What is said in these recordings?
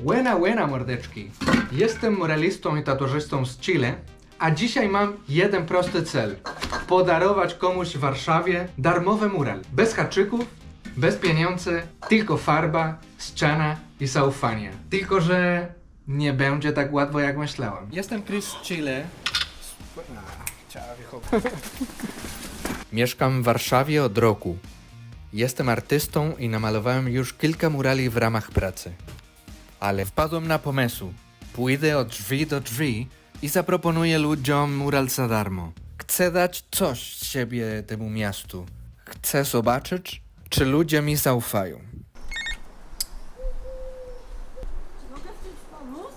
Buena, buena, mordeczki. Jestem muralistą i tatuażystą z Chile, a dzisiaj mam jeden prosty cel. Podarować komuś w Warszawie darmowy mural. Bez haczyków, bez pieniędzy, tylko farba, ściana i zaufanie. Tylko, że nie będzie tak łatwo jak myślałem. Jestem Chris z Chile. Mieszkam w Warszawie od roku. Jestem artystą i namalowałem już kilka murali w ramach pracy. Ale wpadłem na pomysł. Pójdę od drzwi do drzwi i zaproponuję ludziom mural za darmo. Chcę dać coś z siebie temu miastu. Chcę zobaczyć, czy ludzie mi zaufają. Mogę w czymś pomóc?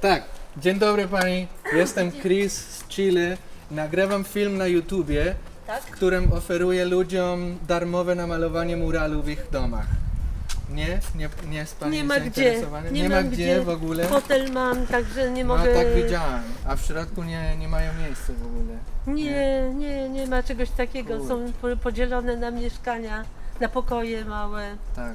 Tak, dzień dobry pani. Jestem Chris z Chile. Nagrywam film na YouTubie, Tak. w którym oferuję ludziom darmowe namalowanie muralu w ich domach. Nie? Nie, nie jest pani Nie ma gdzie. zainteresowany? Nie, ma gdzie w ogóle? Hotel mam, także nie No mogę. tak widziałem. A w środku nie, nie mają miejsca w ogóle. Nie, nie, nie ma czegoś takiego. Są po- podzielone na mieszkania, na pokoje małe. Tak.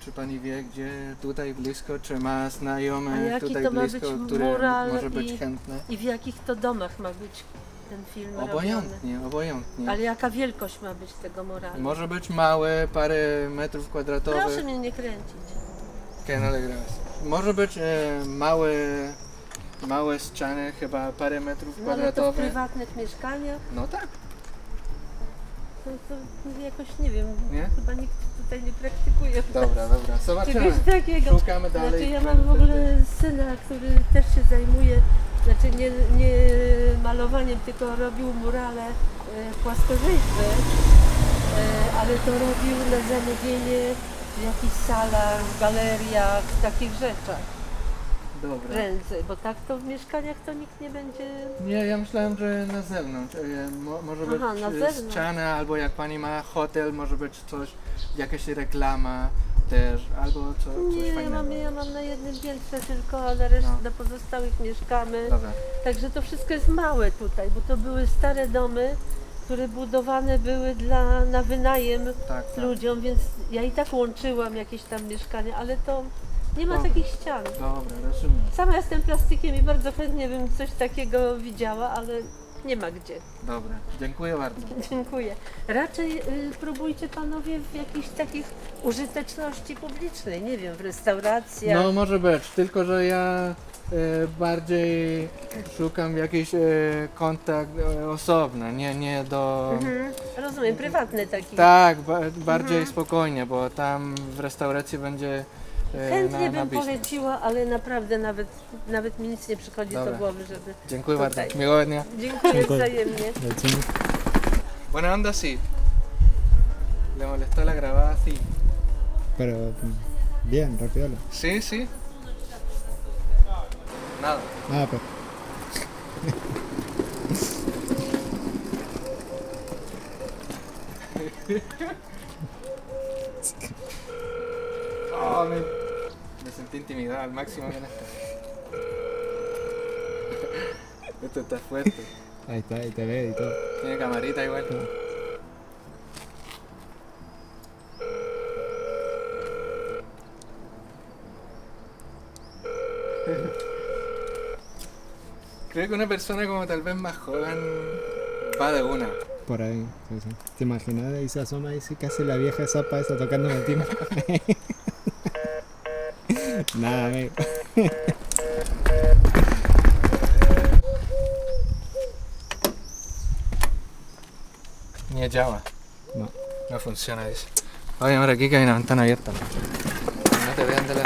Czy pani wie, gdzie tutaj blisko, czy ma A znajome jaki tutaj to ma blisko, być które mural może być i- chętne? I w jakich to domach ma być ten film robiony? Obojętnie, obojętnie. Ale jaka wielkość ma być tego moralu? Może być małe, parę metrów kwadratowych. Proszę mnie nie kręcić. Que no le grabes. Może być e, małe, małe ściany, chyba parę metrów No ale to w kwadratowych. prywatnych mieszkaniach, No tak. to, to jakoś nie wiem, Nie? chyba nikt tutaj nie praktykuje Dobra, dobra. Zobaczymy. czegoś takiego. Szukamy dalej. Znaczy ja mam w ogóle syna, który też się zajmuje, znaczy nie, nie malowaniem, tylko robił murale e, płaskorzeźbe, e, ale to robił na zamówienie w jakichś salach, w galeriach, w takich rzeczach Dobra. prędzej, bo tak to w mieszkaniach to nikt nie będzie... Nie, ja myślałem, że na zewnątrz. E, mo, może być Aha, na e, zewnątrz. ściana, albo jak pani ma hotel, może być coś, jakaś reklama też, albo co, coś Nie, ja fajnego. mam, ja mam na jednym piętrze tylko, a na, No. na pozostałych mieszkamy. Dobra. Także to wszystko jest małe tutaj, bo to były stare domy, które budowane były dla, na wynajem Tak, tak. ludziom, więc ja i tak łączyłam jakieś tam mieszkania, ale to nie ma Dobra. takich ścian. Dobra, rozumiem. Sama jestem plastykiem i bardzo chętnie bym coś takiego widziała, ale nie ma gdzie. Dobra, dziękuję bardzo. Dziękuję. Raczej y, próbujcie panowie w jakichś takich użyteczności publicznej, nie wiem, w restauracjach. No może być, tylko że ja e, bardziej szukam jakiś e, kontakt e, osobny, nie, nie do... Mhm. Rozumiem, prywatny taki. Tak, ba, bardziej Mhm. spokojnie, bo tam w restauracji będzie e, Chętnie na, na bym biznes. poleciła, ale naprawdę nawet, nawet mi nic nie przychodzi Dobra. do głowy, żeby... Dziękuję Tutaj. bardzo, miłego dnia. Dziękuję Dziękuję. wzajemnie. Lecimy. Buena onda, sí. Le molestó la grabada, sí. Pero mm, bien, rápido. Sí, sí. Nada. Ah, pues. Oh, me, me sentí intimidado al máximo con esto. Esto está fuerte. Ahí está, ahí te ve y todo. Tiene camarita igual. Creo que una persona como tal vez más joven va de una. Por ahí. sí, sí. ¿Te imaginas? Ahí se asoma y dice casi la vieja zapa esa tocando el timbre. Nada, amigo. Nie działa. No. No funciona, dice. Oye, ahora aquí que hay una ventana abierta. No te vean de la...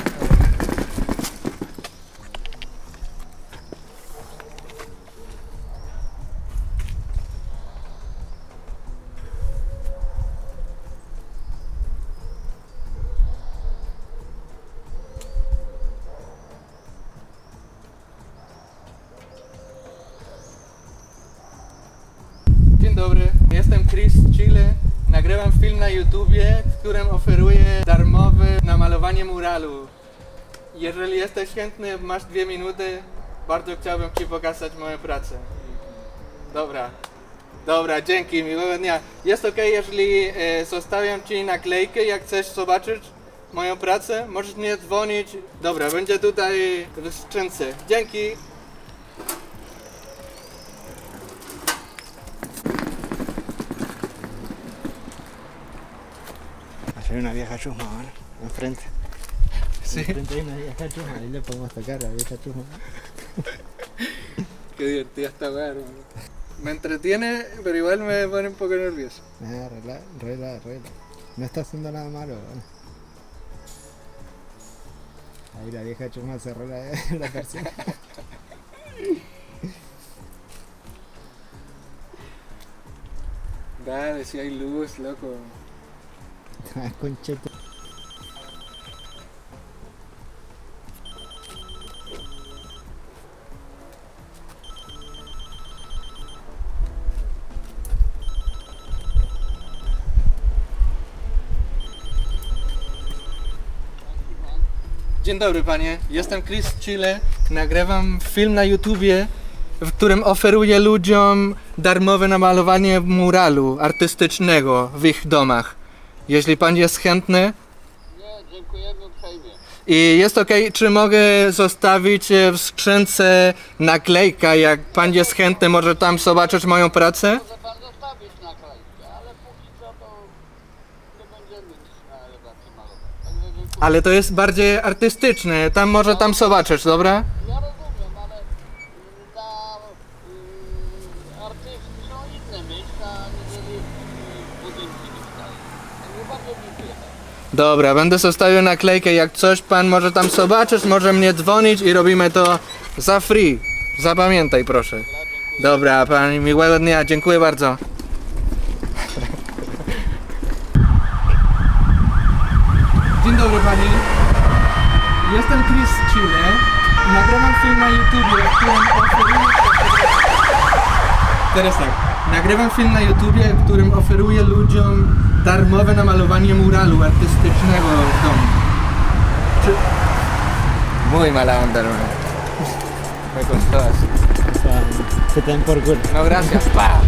YouTubie, w którym oferuję darmowe namalowanie muralu. Jeżeli jesteś chętny, masz dwie minuty, bardzo chciałbym Ci pokazać moją pracę. Dobra, dobra, dzięki, miłego dnia. Jest ok, jeżeli e, zostawiam Ci naklejkę, jak chcesz zobaczyć moją pracę, możesz mnie dzwonić. Dobra, będzie tutaj w skrzynce. Dzięki. Hay una vieja chusma, ¿no? Enfrente. Sí. Enfrente hay una vieja chusma, ahí le podemos tocar a la vieja chusma. Qué divertida esta weá. Me entretiene, pero igual me pone un poco nervioso. Nada, regla, regla, regla. No está haciendo nada malo, ¿no? Ahí la vieja chusma cerró la, la persiana. Dale, si hay luz, loco. Ah, Concheto. Dzień dobry panie, jestem Chris Chile. Nagrywam film na YouTubie, w którym oferuję ludziom darmowe namalowanie muralu artystycznego w ich domach. Jeśli pan jest chętny. Nie, dziękujemy uprzejmie. I jest ok, czy mogę zostawić e, w skrzynce naklejka, jak pan jest chętny, może tam zobaczyć moją pracę? Może pan zostawić naklejkę, ale póki co to nie będziemy nic na elewacji malować. Także dziękuję. Ale to jest bardziej artystyczne, tam może tam zobaczysz, dobra? Ja rozumiem, ale mm, dla y, artystów są inne miejsca, aniżeli y, budynki mieszkalne. Także bardzo dziękuję. Dobra, będę zostawił naklejkę, jak coś pan może tam zobaczyć, może mnie dzwonić i robimy to za free. Zapamiętaj proszę. Dobra, pani miłego dnia, dziękuję bardzo. Dzień dobry pani. Jestem Chris z Chile. Nagrywam film na YouTubie, w którym oferuję... Teraz tak. Nagrywam film na YouTubie, w którym oferuję ludziom darmowe namalowanie muralu artystycznego w domu. Czy... Muy mala onda, hermano. Me costó así. O sea, que te den por culo. No, gracias. Pa.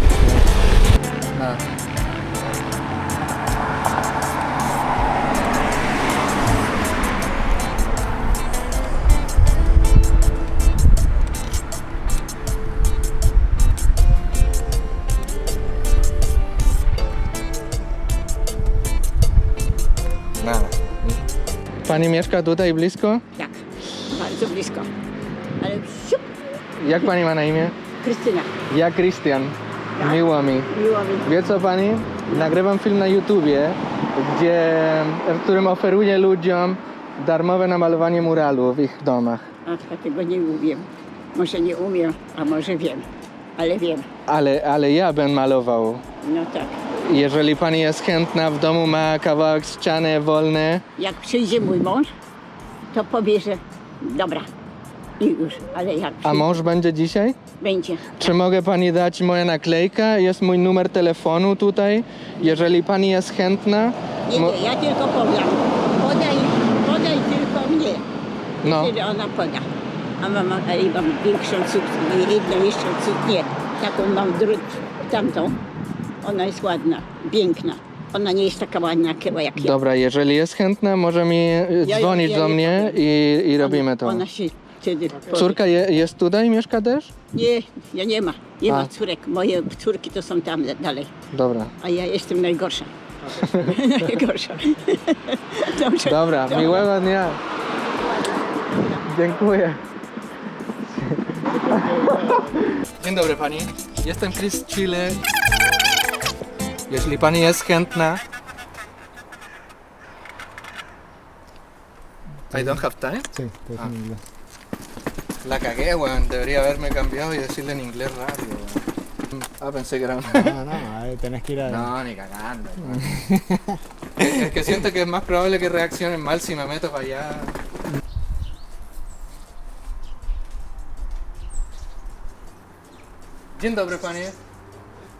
Pani mieszka tutaj blisko? Tak, bardzo blisko. Ale siup, Jak pani ma na imię? Krystyna, Ja Krystian. Miło mi. miło mi. Wie co pani? Nagrywam film na YouTubie, gdzie, w którym oferuję ludziom darmowe namalowanie muralu w ich domach. A tego nie umiem. Może nie umiem, a może wiem. Ale wiem. Ale, ale ja będę malował. No tak. Jeżeli pani jest chętna, w domu ma kawałek ściany wolny, Jak przyjdzie mój mąż, to powie, że dobra. I już. Ale jak a przyjdzie, mąż będzie dzisiaj? będzie. Czy mogę pani dać moja naklejka? Jest mój numer telefonu tutaj. Jeżeli pani jest chętna, Nie, mo- nie, ja tylko powiem. Podaj, podaj tylko mnie. no, Wtedy ona poda. A mam, ale mam większą cukiernię, jedną jeszcze cukiernię. Taką mam drut, tamtą. Ona jest ładna, piękna. Ona nie jest taka ładna jak ja. dobra, jeżeli jest chętna, może mi e, Ja- dzwonić ja do jej mnie i, i robimy to. Ona się wtedy powie. Córka je, jest tutaj, mieszka też? Nie, ja nie ma. Nie A. ma córek. Moje córki to są tam dalej. Dobra. A ja jestem najgorsza. najgorsza. Dobrze. Dobra, miłego dnia. Dziękuję. Dzień dobry pani. Jestem Chris z Chile. Jeśli pani jest chętna. I don't have time. Sí, pues Ah. en inglés. La cagué, weón. Debería haberme cambiado y decirle en inglés rápido, weón. Ah, pensé que era un... No, no, ahí tenés que ir a. No, ni cagando. weón. es, es que siento que es más probable que reaccionen mal si me meto para allá. Dzień dobry panie.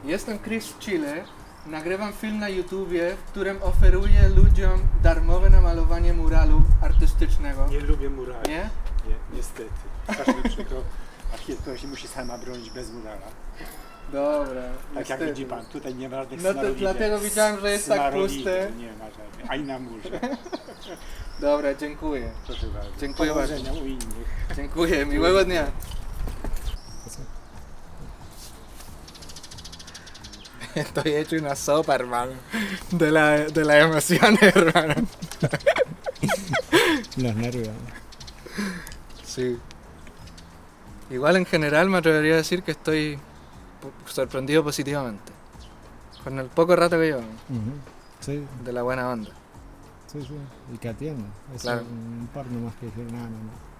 Jestem Chris z Chile. Nagrywam film na YouTubie, w którym oferuję ludziom darmowe namalowanie muralu artystycznego. Nie lubię murali. Nie? Nie, niestety. Strasznie przykro. Architektura się musi sama bronić bez murala. Dobra. Tak jak niestety. widzi pan, tutaj nie ma żadnych No to smarowidek. dlatego widziałem, że jest tak Smarowidek pusty. Nie ma żadnych, ani na murze. Dobra, dziękuję. Proszę bardzo. Dziękuję bardzo. Powodzenia u innych. Dziękuję, miłego dnia. Estoy hecho una sopa, hermano. De la, de la emoción, hermano. Los nervios. Sí. Igual en general me atrevería a decir que estoy sorprendido positivamente. Con el poco rato que llevo, Ujú. Sí, de la buena onda. sí, sí. Y que atiende. Es Claro. un par nomás que decir nada, no, no.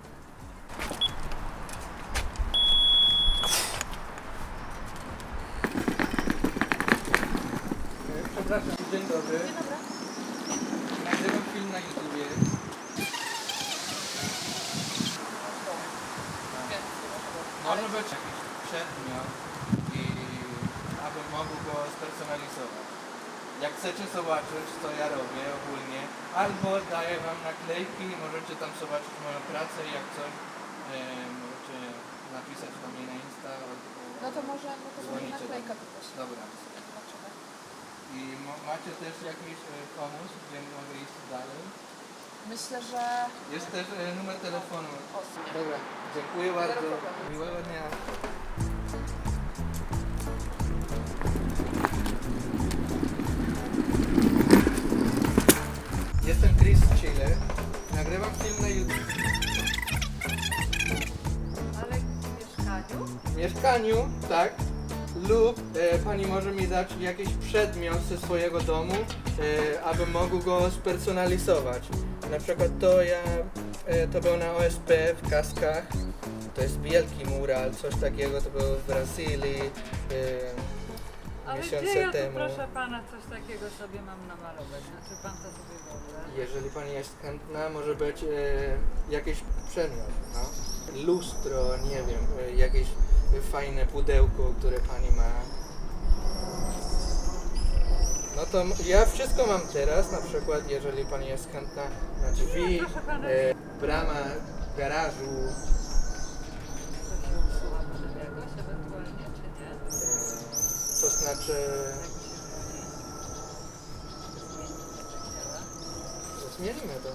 To może, no to może Dzwonicie naklejka poproszę. Dobra. Zobaczymy. I mo- macie też jakiś e, pomysł, gdzie mogę iść dalej? Myślę, że Jest też e, numer telefonu. Dobra, dziękuję bardzo. problemu. Miłego dnia. Jestem Chris z Chile. Nagrywam film na YouTube. Mieszkaniu? Tak. Lub e, pani może mi dać jakiś przedmiot ze swojego domu, e, aby mógł go spersonalizować. Na przykład to ja, e, to był na OSP w Kaskach. To jest wielki mural, coś takiego, to było w Brazylii e, Ale miesiące gdzie ja tu, temu. proszę pana, coś takiego sobie mam namalować? Znaczy pan to sobie wyobraża? Jeżeli pani jest chętna, może być e, jakiś przedmiot, no. Lustro, nie wiem, e, jakieś fajne pudełko, które pani ma. No to m- ja wszystko mam teraz, na przykład jeżeli pani jest chętna na drzwi, proszę pana. e, brama garażu, To się usuwa może jakoś ewentualnie, czy nie? e, to znaczy zmienimy to.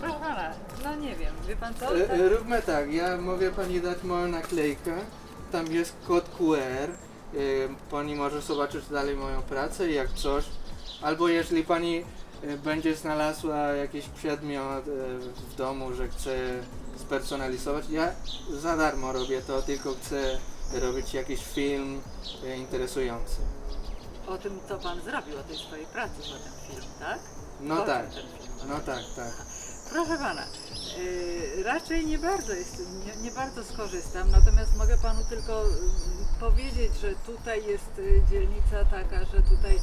Proszę pana, no nie wiem, wie pan co? E, Tak, e, Róbmy tak, ja mogę pani dać moją naklejkę, tam jest kod QR, e, pani może zobaczyć dalej moją pracę, jak coś, albo jeśli pani e, będzie znalazła jakiś przedmiot e, w domu, że chce spersonalizować, ja za darmo robię to, tylko chcę robić jakiś film e, interesujący. o tym, co pan zrobił, o tej swojej pracy za ten film, tak? No O tak, film? no tak, tak. Proszę pana, yy, raczej nie bardzo jest, nie, nie bardzo skorzystam, natomiast mogę panu tylko yy, powiedzieć, że tutaj jest dzielnica taka, że tutaj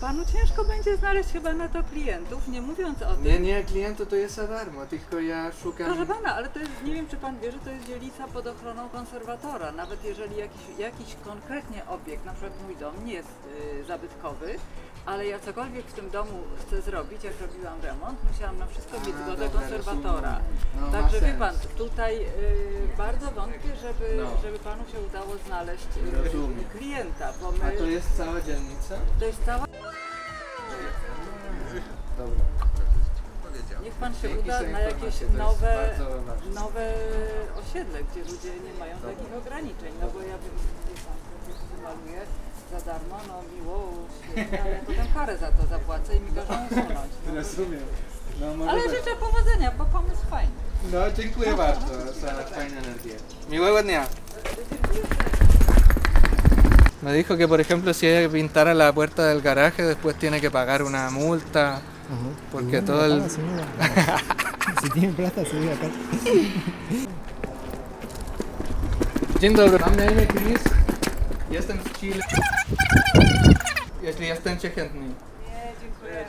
panu ciężko będzie znaleźć chyba na to klientów, nie mówiąc o tym. Nie, nie, klientu to jest za darmo, tylko ja szukam... Proszę pana, ale to jest, nie wiem czy pan wie, że to jest dzielnica pod ochroną konserwatora. Nawet jeżeli jakiś, jakiś konkretnie obiekt, na przykład mój dom, nie jest y, zabytkowy, ale ja cokolwiek w tym domu chcę zrobić, jak robiłam remont, musiałam na wszystko mieć A, zgodę dobra, konserwatora. rozumiem. No, ma Także wie sens. pan, tutaj y, bardzo wątpię, żeby, No. żeby panu się udało znaleźć y, Rozumiem. klienta, bo my, A to jest cała dzielnica? to jest cała... Niech pan się Dzięki uda za na jakieś informację, to jest nowe, bardzo ważne. nowe osiedle, gdzie ludzie nie mają takich ograniczeń. No bo ja wiem, wie pan, że wymaluję za darmo, no miło, świetnie, ale potem karę za to zapłacę i mi każą usunąć. No, Rozumiem. No, może ale być. życzę powodzenia, bo pomysł fajny. No, dziękuję bardzo za fajną energię. Miłego dnia. Me dijo que, por ejemplo, si ella pintara la puerta del garaje, después tiene que pagar una multa. Ajá. Porque bueno, todo el- si tienen plata, se vive acá. Dzień dobry, mam na imię Chris. Jestem z Chile. Jeśli jesteście chętni. Nie, dziękuję.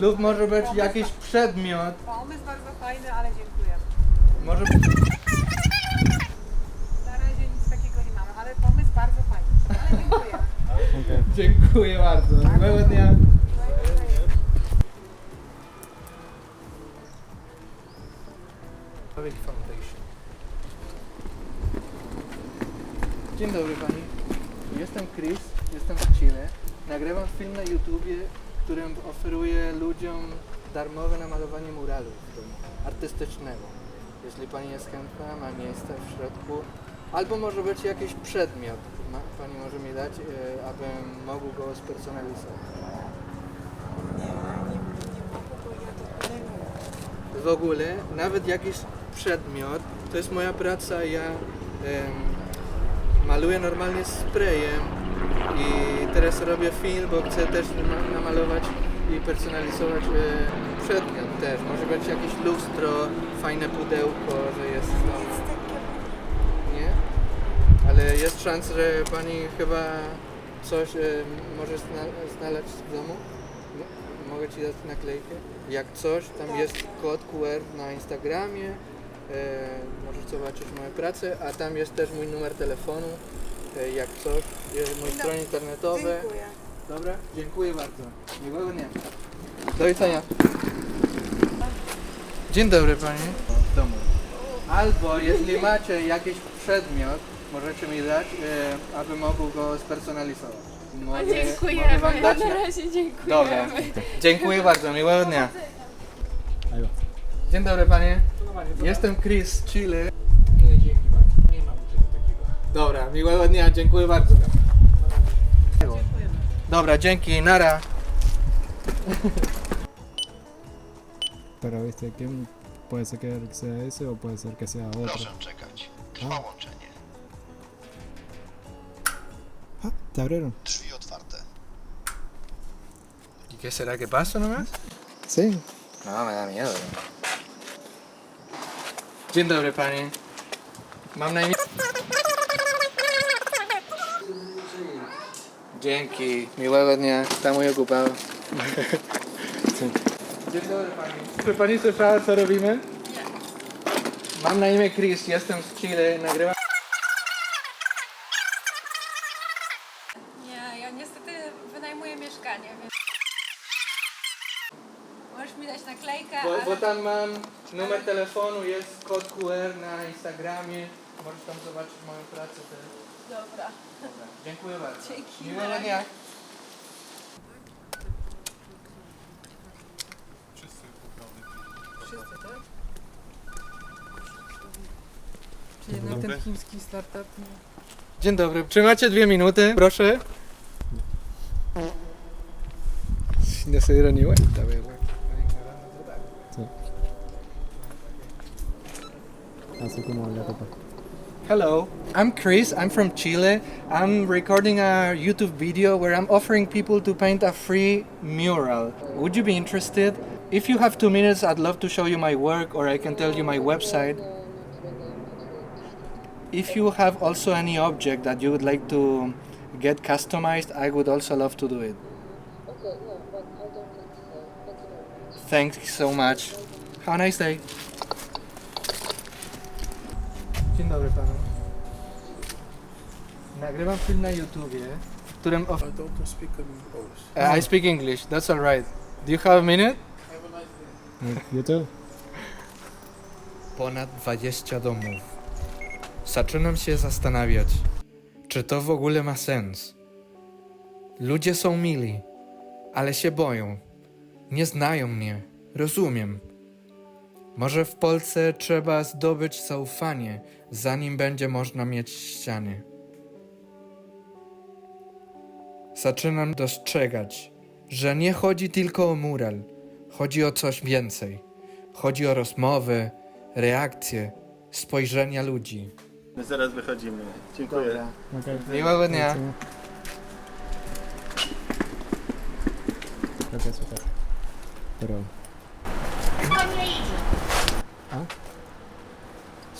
Lub może być jakiś przedmiot. Pomysł bardzo fajny, ale dziękuję. Może Na razie nic takiego nie mamy, ale pomysł bardzo fajny. Ale dziękuję. Dziękuję bardzo. Miłego dnia. Dzień dobry pani. Jestem Chris, jestem z Chile. Nagrywam film na YouTubie, którym oferuję ludziom darmowe namalowanie muralu artystycznego. Jeśli pani jest chętna, ma miejsce w środku. Albo może być jakiś przedmiot, ma, pani może mi dać, e, abym mógł go spersonalizować. w ogóle, nawet jakiś przedmiot, to jest moja praca, ja maluję normalnie sprayem i teraz robię film, bo chcę też na- namalować i personalizować e, przedmiot też. Może być jakieś lustro, fajne pudełko, że jest tam. Nie? Ale jest szansa, że pani chyba coś e, może zna- znaleźć w domu? Mogę Ci dać naklejkę? Jak coś, tam jest kod QR na Instagramie, możesz zobaczyć moje prace, a tam jest też mój numer telefonu, e, jak coś, jest mój strona internetowa. Dziękuję. Dobra, dziękuję bardzo. Miłego dnia. Do widzenia. Dzień dobry Pani. W domu. Albo jeśli macie jakiś przedmiot, możecie mi dać, e, aby mógł go spersonalizować. Mogę, dać na... razie dziękuję. Dobra, dziękuję bardzo, miłego dnia. Dzień dobry Panie. Jestem Chris z Chile. Nie, dzięki bardzo. Nie mam czegoś takiego. Dobra, miłego dnia, dziękuję bardzo. Dobra, dzięki, nara. Pero viste que puede ser que sea ese o puede ser que sea otro. Proszę czekać. Trwa A. łączenie. Ah, te abrieron. Drzwi otwarte. ¿Y qué será que pasa nomás? Sí. No, me da miedo. Dzień dobry Panie. Mam na imię... Dzięki, miłego dnia. Está muy ocupado. Dzień dobry Pani. Czy Pani słyszała co robimy? Nie. Mam na imię Chris, jestem z Chile, nagrywam... Nie, ja niestety wynajmuję mieszkanie, więc... Możesz mi dać naklejkę, Bo, ale... bo tam mam numer telefonu, jest kod QR na Instagramie. Możesz tam zobaczyć moją pracę też. Dobra. Dobra, dziękuję bardzo. Dzięki. Miłego dnia. Czy jednak ten chiński startup nie... Dzień dobry. Czy macie dwie minuty? Proszę. No se dieron güey. Así como la copa. Hello, I'm Chris. I'm from Chile. I'm recording a YouTube video where I'm offering people to paint a free mural. Would you be interested? If you have two minutes, I'd love to show you my work or I can tell you my website. If you have also any object that you would like to get customized, I would also love to do it. Okay, yeah, but I don't think it's over. Thanks so much. Have a nice day. Dzień dobry panu. Nagrywam film na YouTubie, w którym... Of... I don't speak Polish. Uh, I speak English, that's alright. Do you have a minute? YouTube. Ponad 20 domów. Zaczynam się zastanawiać, czy to w ogóle ma sens. Ludzie są mili, ale się boją. Nie znają mnie. Rozumiem. Może w Polsce trzeba zdobyć zaufanie, zanim będzie można mieć ściany. Zaczynam dostrzegać, że nie chodzi tylko o mural, chodzi o coś więcej. Chodzi o rozmowy, reakcje, spojrzenia ludzi. My zaraz wychodzimy. Dziękuję. Okay. Miłego dnia. Creo que es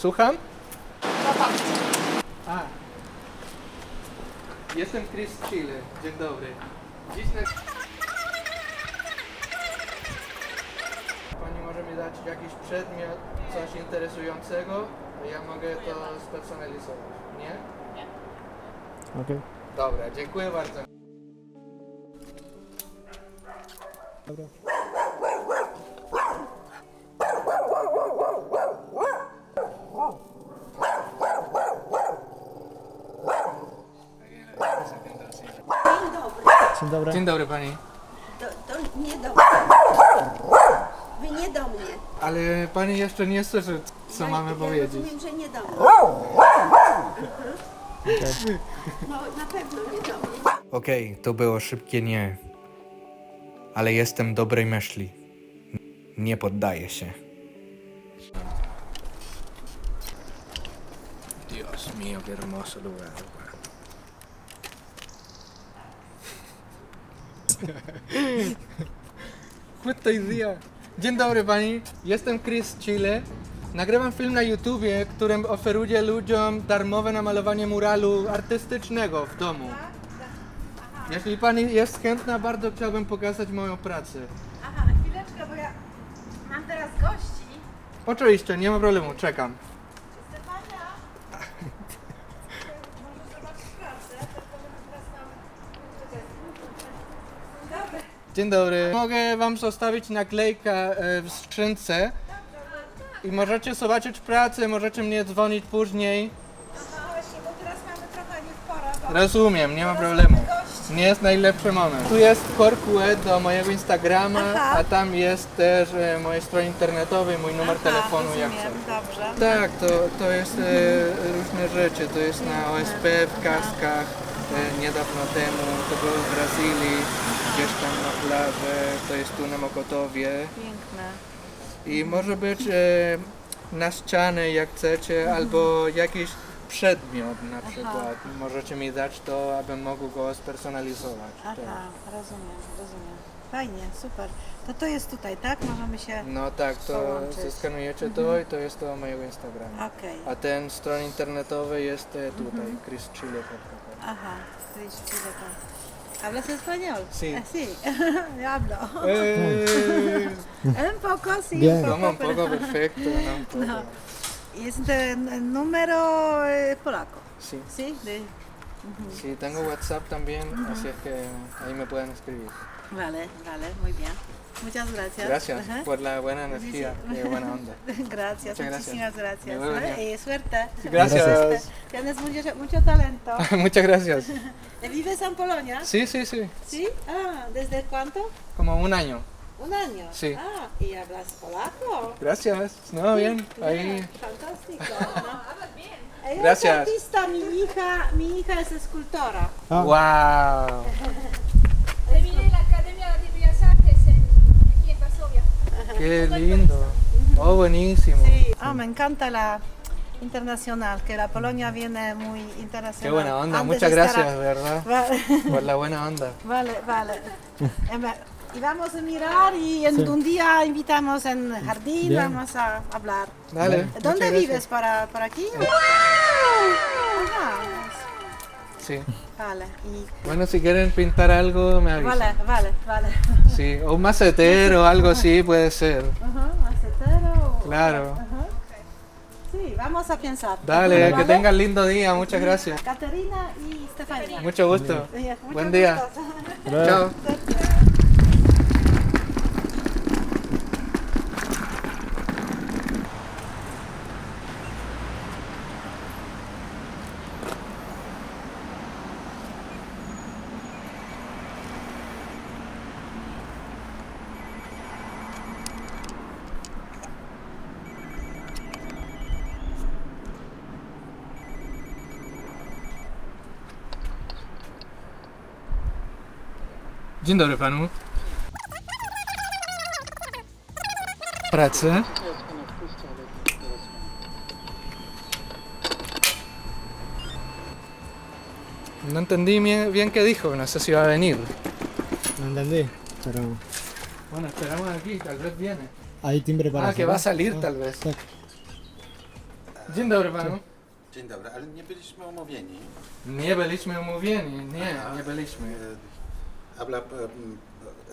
Słucham? A. Jestem Chris z Chile. Dzień dobry. Dziś na... Pani może mi dać jakiś przedmiot, coś interesującego, a ja mogę to spersonalizować. Nie? ok. Dobra, dziękuję bardzo. Dobra. Dzień dobry. Dzień dobry pani. To, to nie do mnie. Wy nie do mnie. Ale pani jeszcze nie słyszy, co mamy ja powiedzieć. rozumiem, że nie do mnie. No na pewno nie do mnie. Okej, to było szybkie nie. Ale jestem dobrej myśli. Nie poddaję się. Dios mío, qué hermoso lugar. Chwytaj día. Dzień dobry pani, jestem Chris z Chile. Nagrywam film na YouTubie, którym oferuję ludziom darmowe namalowanie muralu artystycznego w domu. Jeśli pani jest chętna, bardzo chciałbym pokazać moją pracę. Aha, chwileczkę, bo ja mam teraz gości. Oczywiście, nie ma problemu, czekam. Stefania! Możesz zobaczyć pracę, tylko że my teraz mamy... Dobry. Dzień dobry. Mogę wam zostawić naklejkę e, w skrzynce i możecie zobaczyć pracę, możecie mnie dzwonić później. Aha, właśnie, bo teraz mamy trochę nie w porę, bo... Rozumiem, nie ma problemu. Nie jest najlepszy moment. Tu jest korkue do mojego Instagrama, Aha. a tam jest też e, moje strony internetowe, mój numer telefonu jak rozumiem, chcesz. dobrze. Tak, to, to jest e, różne rzeczy. To jest na OSP, w kaskach. E, niedawno temu to było w Brazylii, gdzieś tam na plaży. To jest tu na Mokotowie. Piękne. I może być e, na ścianę jak chcecie, albo jakiś przedmiot na przykład. Możecie mi dać to, abym mógł go spersonalizować. Aha, Tak. rozumiem, rozumiem. Fajnie, super. To to jest tutaj, tak? Możemy się... No tak, to Połączyć. zeskanujecie to i to jest to mojego Instagrama. Okej. A ten stron internetowy jest e, tutaj, chrischile.com. Aha, estoy chile acá. ¿Hablas español? Sí. Eh, sí, yo hablo. Eee, Un poco, sí, Bien. un no, poco, un pero- poco perfecto, no un poco. No. Y es de el número eh, polaco, Sí, ¿sí? De... sí, tengo WhatsApp también, así es que ahí me pueden escribir. Vale, vale, muy bien. Muchas gracias. Gracias Ajá. por la buena energía Sí, sí. y buena onda. Gracias, Muchas muchísimas gracias. ¿eh? Y suerte. Gracias. Tienes mucho, mucho talento. Muchas gracias. ¿Y ¿Vives en Polonia? Sí, sí, sí, ¿Sí? Ah, ¿desde cuánto? como un año. Un año. Sí. Ah, ¿y hablas polaco? Gracias. No, bien, ahí. Fantástico. ¿no? Ella Gracias. Es artista, mi hija, mi hija es escultora. Ah, Wow. Terminé la Academia de Bellas Artes en, aquí en Varsovia. Qué lindo. Oh, buenísimo. Sí. Ah, me encanta la internacional, que la Polonia viene muy internacional. Qué buena onda. Antes Muchas gracias, a- verdad, Vale, por la buena onda. vale. vale. Y vamos a mirar y en un día invitamos en el jardín, Bien. vamos a hablar. Dale. ¿Dónde muchas vives? ¿Para, para aquí? Sí. vale. Y, Bueno, si quieren pintar algo, me avisan. vale, vale, vale. Sí, o un macetero, algo así puede ser. Ajá, macetero. Claro. Ajá. Sí, vamos a pensar. Dale, que ¿Vale? tengan lindo día. Muchas gracias. Caterina y Stefania. Mucho gusto. Bien, mucho Buen día. Chao. Dzień dobry panu. Pracy? No entendí bien, bien qué dijo, no sé si va a venir. No entendí, pero Bueno, esperamos aquí, tal vez viene. hay timbre para Ah, que va a salir Ah, tal vez. tak. Dzień dobry panu. Dzień dobry, ale nie byliśmy umówieni. Nie byliśmy umówieni, nie, nie byliśmy. Habla um,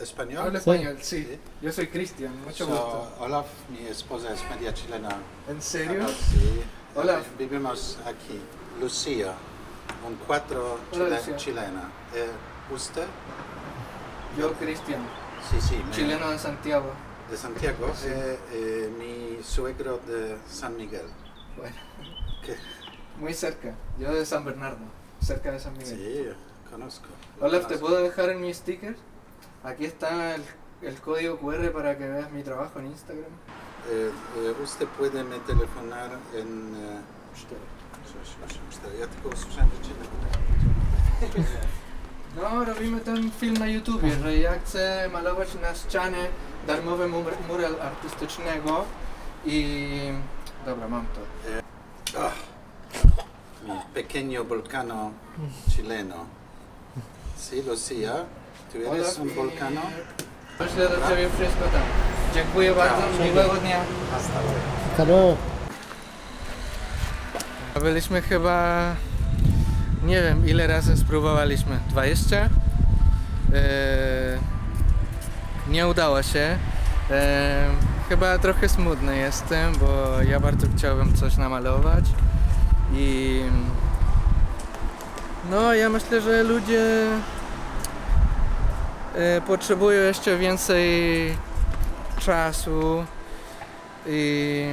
español? Hablo español, sí. Yo soy Cristian, mucho So, gusto. Olaf, mi esposa es media chilena. ¿En serio? Sí. Olaf. Eh, Vivimos aquí. Lucía, un cuatro Hola, chile- chilena. Eh, ¿Usted? Yo Cristian, Sí, sí. me- chileno de Santiago. De Santiago. Eh, eh, mi suegro de San Miguel. Bueno, ¿Qué? muy cerca. Yo de San Bernardo, cerca de San Miguel. Sí, conozco. Hola, ¿te puedo dejar en mi sticker? Aquí está el, el código QR para que veas mi trabajo en Instagram. Eh, eh, usted puede me telefonar en... eh, No, robimy ten film na YouTubie, że ja chcę malować na ścianie darmowy mur- mural artystycznego i... Dobra, mam to. Ah, mi pequeño volcano chileno. Sí, lo sé, ¿ah? ¿Tú eres un volcano? Myślę do Ciebie wszystko tam. Dziękuję bardzo, miłego dnia. Hasta luego. Hasta luego. Byliśmy chyba... Nie wiem ile razy spróbowaliśmy. 20? Eee, nie udało się. Eee, chyba trochę smutny jestem, bo ja bardzo chciałbym coś namalować. I... No, ja myślę, że ludzie e, potrzebują jeszcze więcej czasu i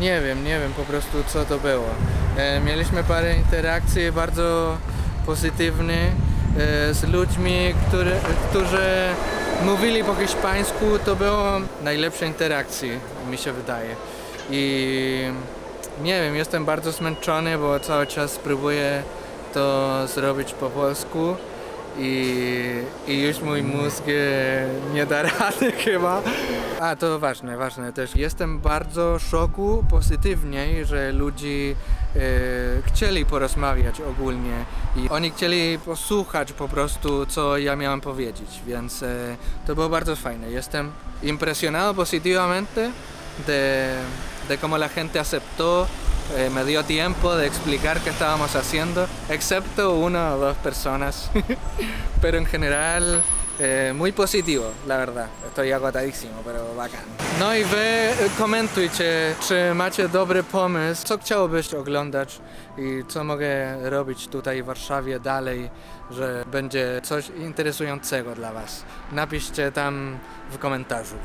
nie wiem, nie wiem po prostu co to było. E, mieliśmy parę interakcji bardzo pozytywnych e, z ludźmi, który, którzy mówili po hiszpańsku. To było najlepsze interakcje, mi się wydaje. I nie wiem, jestem bardzo zmęczony, bo cały czas próbuję to zrobić po polsku. I, I już mój mózg e, nie da rady chyba. A to ważne, ważne też. Jestem bardzo w szoku pozytywnie, że ludzie e, chcieli porozmawiać ogólnie i oni chcieli posłuchać po prostu, co ja miałem powiedzieć, więc e, to było bardzo fajne. Jestem impresionado positivamente de, de cómo la gente aceptó eh, me dio tiempo de explicar qué estábamos haciendo, excepto una o dos personas. pero en general, eh, muy positivo, la verdad. Estoy agotadísimo, pero bacán. No i wy komentujcie, czy macie dobry pomysł, co chciałbyś oglądać i co mogę robić tutaj w Warszawie dalej, że będzie coś interesującego dla was. Napiszcie tam w komentarzu.